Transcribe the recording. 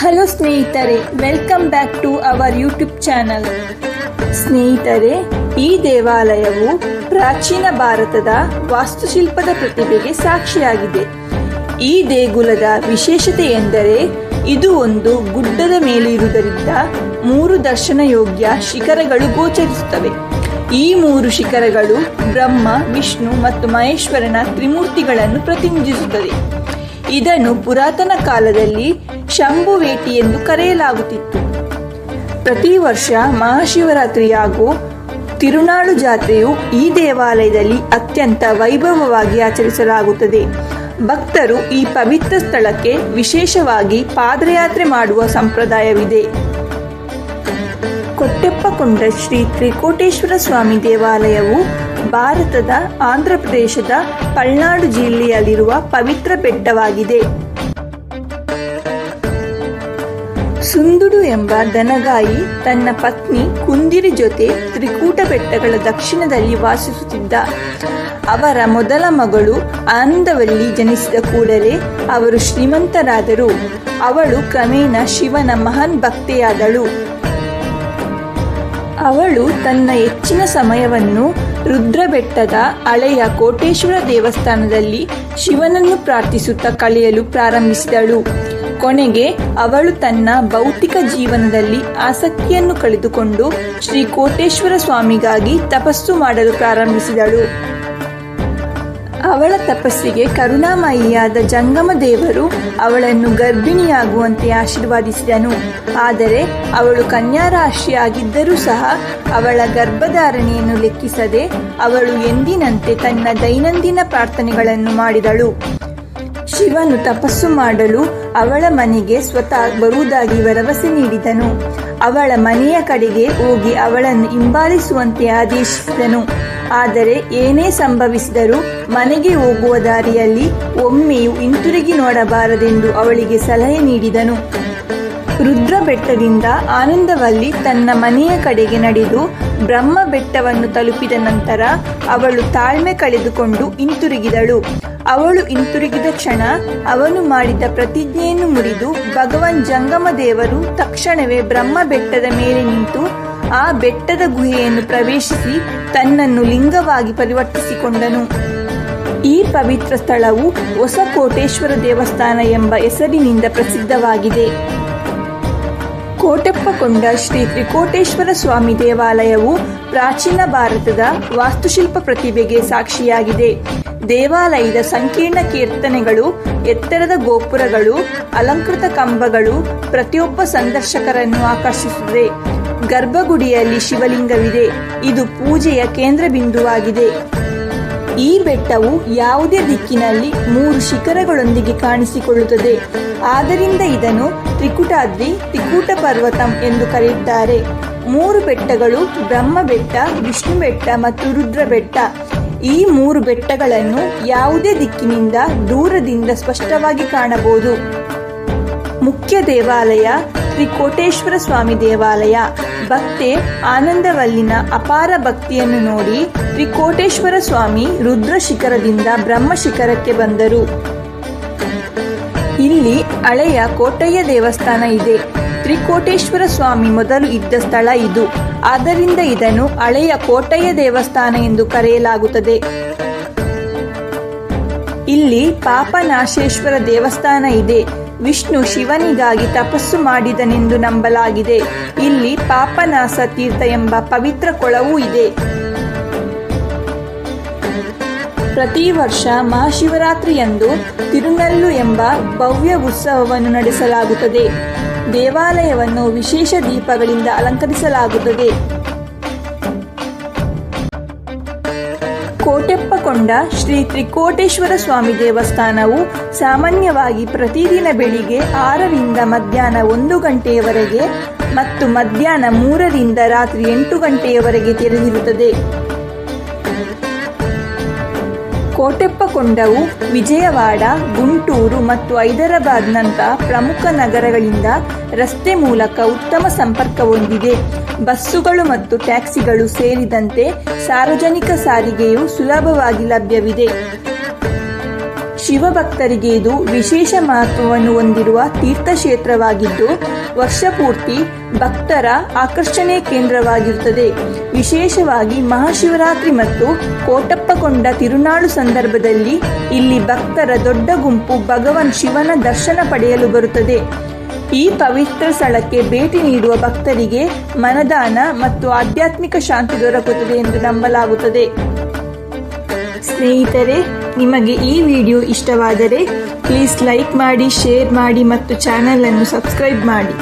Hello ಸ್ನೇಹಿತರೆ welcome back to our YouTube channel ಸ್ನೇಹಿತರೆ, ಈ ದೇವಾಲಯವು ಪ್ರಾಚೀನ ಭಾರತದ ವಾಸ್ತುಶಿಲ್ಪದ ಪ್ರತಿಭೆಗೆ ಸಾಕ್ಷಿಯಾಗಿದೆ. ಈ ದೇಗುಲದ ವಿಶೇಷತೆ ಎಂದರೆ ಇದು ಒಂದು ಗುಡ್ಡದ ಮೇಲಿರುವುದರಿಂದ ಮೂರು ದರ್ಶನ ಯೋಗ್ಯ ಶಿಖರಗಳು ಗೋಚರಿಸುತ್ತವೆ. ಈ ಮೂರು ಶಿಖರಗಳು ಬ್ರಹ್ಮ, ವಿಷ್ಣು ಮತ್ತು ಮಹೇಶ್ವರನ ತ್ರಿಮೂರ್ತಿಗಳನ್ನು ಪ್ರತಿನಿಧಿಸುತ್ತದೆ ಇದನ್ನು ಪುರಾತನ ಕಾಲದಲ್ಲಿ ಶಂಭುವೇಟಿ ಎಂದು ಕರೆಯಲಾಗುತ್ತಿತ್ತು. ಪ್ರತಿ ವರ್ಷ ಮಹಾಶಿವರಾತ್ರಿ ಹಾಗೂ ತಿರುನಾಳು ಜಾತ್ರೆಯು ಈ ದೇವಾಲಯದಲ್ಲಿ ಅತ್ಯಂತ ವೈಭವವಾಗಿ ಆಚರಿಸಲಾಗುತ್ತದೆ. ಭಕ್ತರು ಈ ಪವಿತ್ರ ಸ್ಥಳಕ್ಕೆ ವಿಶೇಷವಾಗಿ ಪಾದಯಾತ್ರೆ ಮಾಡುವ ಸಂಪ್ರದಾಯವಿದೆ. ಕೊಟ್ಟೆಪ್ಪಕೊಂಡ ಶ್ರೀ ತ್ರಿಕೋಟೇಶ್ವರ ಸ್ವಾಮಿ ದೇವಾಲಯವು ಭಾರತದ ಆಂಧ್ರಪ್ರದೇಶದ ಪಲ್ನಾಡು ಜಿಲ್ಲೆಯಲ್ಲಿರುವ ಪವಿತ್ರ ಬೆಟ್ಟವಾಗಿದೆ. ಸುಂದುಡು ಎಂಬ ದನಗಾಯಿ ತನ್ನ ಪತ್ನಿ ಕುಂದಿರಿ ಜೊತೆ ತ್ರಿಕೂಟ ಬೆಟ್ಟಗಳ ದಕ್ಷಿಣದಲ್ಲಿ ವಾಸಿಸುತ್ತಿದ್ದ. ಅವರ ಮೊದಲ ಮಗಳು ಆನಂದವಲ್ಲಿ ಜನಿಸಿದ ಕೂಡಲೇ ಅವರು ಶ್ರೀಮಂತರಾದರು. ಅವಳು ಕ್ರಮೇಣ ಶಿವನ ಮಹಾನ್ ಭಕ್ತೆಯಾದಳು. ಅವಳು ತನ್ನ ಹೆಚ್ಚಿನ ಸಮಯವನ್ನು ರುದ್ರಬೆಟ್ಟದ ಹಳೆಯ ಕೋಟೇಶ್ವರ ದೇವಸ್ಥಾನದಲ್ಲಿ ಶಿವನನ್ನು ಪ್ರಾರ್ಥಿಸುತ್ತಾ ಕಳೆಯಲು ಪ್ರಾರಂಭಿಸಿದಳು. ಕೊನೆಗೆ ಅವಳು ತನ್ನ ಭೌತಿಕ ಜೀವನದಲ್ಲಿ ಆಸಕ್ತಿಯನ್ನು ಕಳೆದುಕೊಂಡು ಶ್ರೀ ಕೋಟೇಶ್ವರ ಸ್ವಾಮಿಗಾಗಿ ತಪಸ್ಸು ಮಾಡಲು ಪ್ರಾರಂಭಿಸಿದಳು. ಅವಳ ತಪಸ್ಸಿಗೆ ಕರುಣಾಮಯಿಯಾದ ಜಂಗಮ ದೇವರು ಅವಳನ್ನು ಗರ್ಭಿಣಿಯಾಗುವಂತೆ ಆಶೀರ್ವಾದಿಸಿದನು. ಆದರೆ ಅವಳು ಕನ್ಯಾರಾಶಿಯಾಗಿದ್ದರೂ ಸಹ ಅವಳ ಗರ್ಭಧಾರಣೆಯನ್ನು ಲೆಕ್ಕಿಸದೆ ಅವಳು ಎಂದಿನಂತೆ ತನ್ನ ದೈನಂದಿನ ಪ್ರಾರ್ಥನೆಗಳನ್ನು ಮಾಡಿದಳು. ಶಿವನು ತಪಸ್ಸು ಮಾಡಲು ಅವಳ ಮನೆಗೆ ಸ್ವತಃ ಬರುವುದಾಗಿ ಭರವಸೆ ನೀಡಿದನು. ಅವಳ ಮನೆಯ ಕಡೆಗೆ ಹೋಗಿ ಅವಳನ್ನು ಹಿಂಬಾಲಿಸುವಂತೆ ಆದೇಶಿಸಿದನು. ಆದರೆ ಏನೇ ಸಂಭವಿಸಿದರೂ ಮನೆಗೆ ಹೋಗುವ ದಾರಿಯಲ್ಲಿ ಒಮ್ಮೆಯೂ ಹಿಂತಿರುಗಿ ನೋಡಬಾರದೆಂದು ಅವಳಿಗೆ ಸಲಹೆ ನೀಡಿದನು. ರುದ್ರ ಬೆಟ್ಟದಿಂದ ಆನಂದವಲ್ಲಿ ತನ್ನ ಮನೆಯ ಕಡೆಗೆ ನಡೆದು ಬ್ರಹ್ಮ ಬೆಟ್ಟವನ್ನು ತಲುಪಿದ ನಂತರ ಅವಳು ತಾಳ್ಮೆ ಕಳೆದುಕೊಂಡು ಹಿಂತಿರುಗಿದಳು. ಅವಳು ಹಿಂತಿರುಗಿದ ಕ್ಷಣ ಅವನು ಮಾಡಿದ ಪ್ರತಿಜ್ಞೆಯನ್ನು ಮುರಿದು ಭಗವಾನ್ ಜಂಗಮ ದೇವರು ತಕ್ಷಣವೇ ಬ್ರಹ್ಮ ಬೆಟ್ಟದ ಮೇಲೆ ನಿಂತು ಆ ಬೆಟ್ಟದ ಗುಹೆಯನ್ನು ಪ್ರವೇಶಿಸಿ ತನ್ನನ್ನು ಲಿಂಗವಾಗಿ ಪರಿವರ್ತಿಸಿಕೊಂಡನು. ಈ ಪವಿತ್ರ ಸ್ಥಳವು ಹೊಸ ಕೋಟೇಶ್ವರ ದೇವಸ್ಥಾನ ಎಂಬ ಹೆಸರಿನಿಂದ ಪ್ರಸಿದ್ಧವಾಗಿದೆ. ಕೋಟೆಪ್ಪಕೊಂಡ ಶ್ರೀ ತ್ರಿಕೋಟೇಶ್ವರ ಸ್ವಾಮಿ ದೇವಾಲಯವು ಪ್ರಾಚೀನ ಭಾರತದ ವಾಸ್ತುಶಿಲ್ಪ ಪ್ರತಿಭೆಗೆ ಸಾಕ್ಷಿಯಾಗಿದೆ. ದೇವಾಲಯದ ಸಂಕೀರ್ಣ ಕೀರ್ತನೆಗಳು, ಎತ್ತರದ ಗೋಪುರಗಳು, ಅಲಂಕೃತ ಕಂಬಗಳು ಪ್ರತಿಯೊಬ್ಬ ಸಂದರ್ಶಕರನ್ನು ಆಕರ್ಷಿಸುತ್ತದೆ. ಗರ್ಭಗುಡಿಯಲ್ಲಿ ಶಿವಲಿಂಗವಿದೆ. ಇದು ಪೂಜೆಯ ಕೇಂದ್ರ ಬಿಂದುವಾಗಿದೆ. ಈ ಬೆಟ್ಟವು ಯಾವುದೇ ದಿಕ್ಕಿನಲ್ಲಿ ಮೂರು ಶಿಖರಗಳೊಂದಿಗೆ ಕಾಣಿಸಿಕೊಳ್ಳುತ್ತದೆ. ಆದ್ದರಿಂದ ಇದನ್ನು ತ್ರಿಕುಟಾದ್ರಿ ತ್ರಿಕೂಟ ಪರ್ವತಂ ಎಂದು ಕರೆಯುತ್ತಾರೆ. ಮೂರು ಬೆಟ್ಟಗಳು ಬ್ರಹ್ಮ ಬೆಟ್ಟ, ವಿಷ್ಣು ಬೆಟ್ಟ ಮತ್ತು ರುದ್ರ ಬೆಟ್ಟ. ಈ ಮೂರು ಬೆಟ್ಟಗಳನ್ನು ಯಾವುದೇ ದಿಕ್ಕಿನಿಂದ ದೂರದಿಂದ ಸ್ಪಷ್ಟವಾಗಿ ಕಾಣಬಹುದು. ಮುಖ್ಯ ದೇವಾಲಯ ತ್ರಿಕೋಟೇಶ್ವರ ಸ್ವಾಮಿ ದೇವಾಲಯ. ಭಕ್ತೆ ಆನಂದವಲ್ಲಿನ ಅಪಾರ ಭಕ್ತಿಯನ್ನು ನೋಡಿ ತ್ರಿಕೋಟೇಶ್ವರ ಸ್ವಾಮಿ ರುದ್ರ ಶಿಖರದಿಂದ ಬ್ರಹ್ಮ ಶಿಖರಕ್ಕೆ ಬಂದರು. ಇಲ್ಲಿ ಹಳೆಯ ಕೋಟಯ್ಯ ದೇವಸ್ಥಾನ ಇದೆ. ತ್ರಿಕೋಟೇಶ್ವರ ಸ್ವಾಮಿ ಮೊದಲು ಇದ್ದ ಸ್ಥಳ ಇದು. ಆದ್ದರಿಂದ ಇದನ್ನು ಹಳೆಯ ಕೋಟಯ್ಯ ದೇವಸ್ಥಾನ ಎಂದು ಕರೆಯಲಾಗುತ್ತದೆ. ಇಲ್ಲಿ ಪಾಪನಾಶೇಶ್ವರ ದೇವಸ್ಥಾನ ಇದೆ. ವಿಷ್ಣು ಶಿವನಿಗಾಗಿ ತಪಸ್ಸು ಮಾಡಿದನೆಂದು ನಂಬಲಾಗಿದೆ. ಇಲ್ಲಿ ಪಾಪನಾಸ ತೀರ್ಥ ಎಂಬ ಪವಿತ್ರ ಕೊಳವೂ ಇದೆ. ಪ್ರತಿ ವರ್ಷ ಮಹಾಶಿವರಾತ್ರಿಯಂದು ತಿರುನಲ್ಲು ಎಂಬ ಭವ್ಯ ಉತ್ಸವವನ್ನು ನಡೆಸಲಾಗುತ್ತದೆ. ದೇವಾಲಯವನ್ನು ವಿಶೇಷ ದೀಪಗಳಿಂದ ಅಲಂಕರಿಸಲಾಗುತ್ತದೆ. ಕೋಟೆಪ್ಪಕೊಂಡ ಶ್ರೀ ತ್ರಿಕೋಟೇಶ್ವರ ಸ್ವಾಮಿ ದೇವಸ್ಥಾನವು ಸಾಮಾನ್ಯವಾಗಿ ಪ್ರತಿದಿನ ಬೆಳಿಗ್ಗೆ ಆರರಿಂದ ಮಧ್ಯಾಹ್ನ ಒಂದು ಗಂಟೆಯವರೆಗೆ ಮತ್ತು ಮಧ್ಯಾಹ್ನ ಮೂರರಿಂದ ರಾತ್ರಿ ಎಂಟು ಗಂಟೆಯವರೆಗೆ ತೆರೆದಿರುತ್ತದೆ. ಕೋಟೆಪ್ಪಕೊಂಡವು ವಿಜಯವಾಡ, ಗುಂಟೂರು ಮತ್ತು ಹೈದರಾಬಾದ್ನಂಥ ಪ್ರಮುಖ ನಗರಗಳಿಂದ ರಸ್ತೆ ಮೂಲಕ ಉತ್ತಮ ಸಂಪರ್ಕ ಹೊಂದಿದೆ. ಬಸ್ಸುಗಳು ಮತ್ತು ಟ್ಯಾಕ್ಸಿಗಳು ಸೇರಿದಂತೆ ಸಾರ್ವಜನಿಕ ಸಾರಿಗೆಯು ಸುಲಭವಾಗಿ ಲಭ್ಯವಿದೆ. ಶಿವಭಕ್ತರಿಗೆ ಇದು ವಿಶೇಷ ಮಹತ್ವವನ್ನು ಹೊಂದಿರುವ ತೀರ್ಥಕ್ಷೇತ್ರವಾಗಿದ್ದು, ವರ್ಷಪೂರ್ತಿ ಭಕ್ತರ ಆಕರ್ಷಣೆ ಕೇಂದ್ರವಾಗಿರುತ್ತದೆ. ವಿಶೇಷವಾಗಿ ಮಹಾಶಿವರಾತ್ರಿ ಮತ್ತು ಕೋಟಪ್ಪಕೊಂಡ ತಿರುನಾಳು ಸಂದರ್ಭದಲ್ಲಿ ಇಲ್ಲಿ ಭಕ್ತರ ದೊಡ್ಡ ಗುಂಪು ಭಗವಾನ್ ಶಿವನ ದರ್ಶನ ಪಡೆಯಲು ಬರುತ್ತದೆ. ಈ ಪವಿತ್ರ ಸ್ಥಳಕ್ಕೆ ಭೇಟಿ ನೀಡುವ ಭಕ್ತರಿಗೆ ಮನದಾನ ಮತ್ತು ಆಧ್ಯಾತ್ಮಿಕ ಶಾಂತಿ ದೊರಕುತ್ತದೆ ಎಂದು ನಂಬಲಾಗುತ್ತದೆ. ಸ್ನೇಹಿತರೆ ನಿಮಗೆ ಈ ವಿಡಿಯೋ ಇಷ್ಟವಾದರೆ ಪ್ಲೀಸ್ ಲೈಕ್ ಮಾಡಿ ಶೇರ್ ಮಾಡಿ ಮತ್ತು ಚಾನಲನ್ನು ಸಬ್ಸ್ಕ್ರೈಬ್ ಮಾಡಿ.